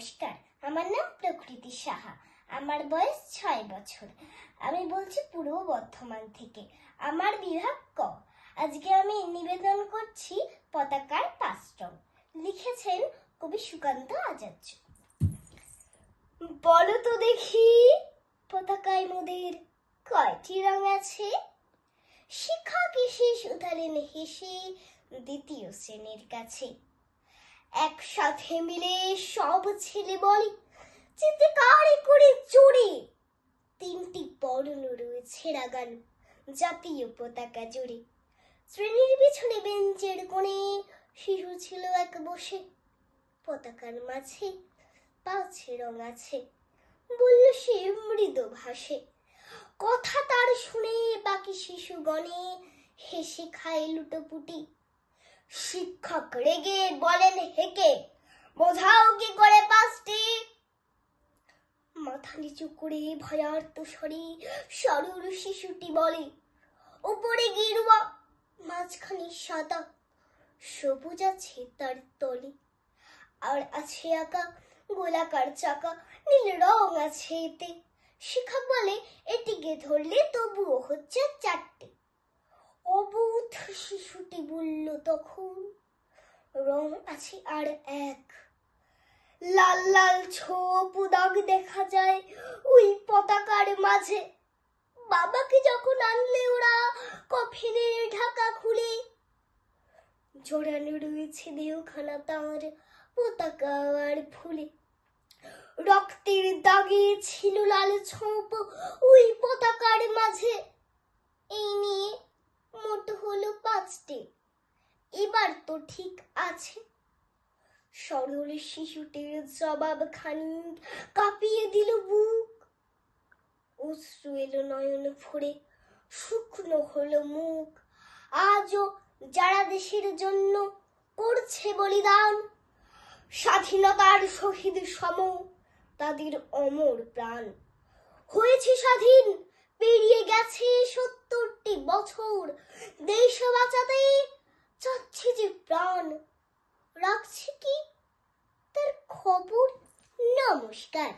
নমস্কার। আমার নাম প্রকৃতি সাহা। আমার বয়স ছয় বছর। আমি বলছি পূর্ব বর্ধমান থেকে। আমার বিভাগ ক। আজকে আমি নিবেদন করছি পতাকার পাঁচ রং। লিখেছেন কবি সুকান্ত আচার্য। বলো তো দেখি, পতাকায় মোদের কয়টি রং আছে? শিক্ষক এসে শুধালেন হেসে দ্বিতীয় শ্রেণির কাছে। একসাথে মিলে সব ছেলে বলে যেতে কারে করে চড়ে। তিনটি বর্ণ রয়েছে রাগান, জাতীয় পতাকা জুড়ে। শ্রেণির পিছনে বেঞ্চের কোণে শিশু ছিল এক বসে। পতাকার মাঝে পাঁচে রং আছে, বলল সে মৃদু ভাসে কথা তার শুনে বাকি শিশুগণে হেসে খায় লুটোপুটি। শিক্ষক রেগে বলেন হেকে, বোঝাও কি করে পাঁচটি? মাথা নিচু করে ভয়ার্ত স্বরে সরুর শিশুটি বলে, উপরে গেরুয়া মাঝখানে সাদা, সবুজ আছে তার তলে, আর আছে আঁকা, গোলাকার চাকা, নীল রং আছে এতে। শিক্ষক বলে, এটিকে ধরলে তবুও হচ্ছে শিশুটি বলল, তখন রং আছে আর এক। লাল লাল ছোপ দাগ দেখা যায় ওই পতাকার মাঝে। বাবাকে যখন আনলে ওরা কফিনের ঢাকা খুলে। জোড়ানো রয়েছে দেহখানা তার পতাকা আর ফুলে। রক্তের দাগে ছিল লাল ছোপ ওই পতাকার মাঝে এই নিয়ে মোট হলো পাঁচটি এবার তো ঠিক আছে। সরল শিশুটির জবাব খানি কাঁপিয়ে দিল বুক। অশ্রু এলো নয়ন ভরে, শুকনো হলো মুখ। আজও যারা দেশের জন্য করছে বলিদান, স্বাধীনতার শহীদ সম, তাদের অমর প্রাণ। হয়েছে স্বাধীন, পেরিয়ে গেছে সত্তরটি বছর। দেশ বাঁচাতে চাচ্ছে যে প্রাণ। রাখছে কি? তার খবর নমস্কার।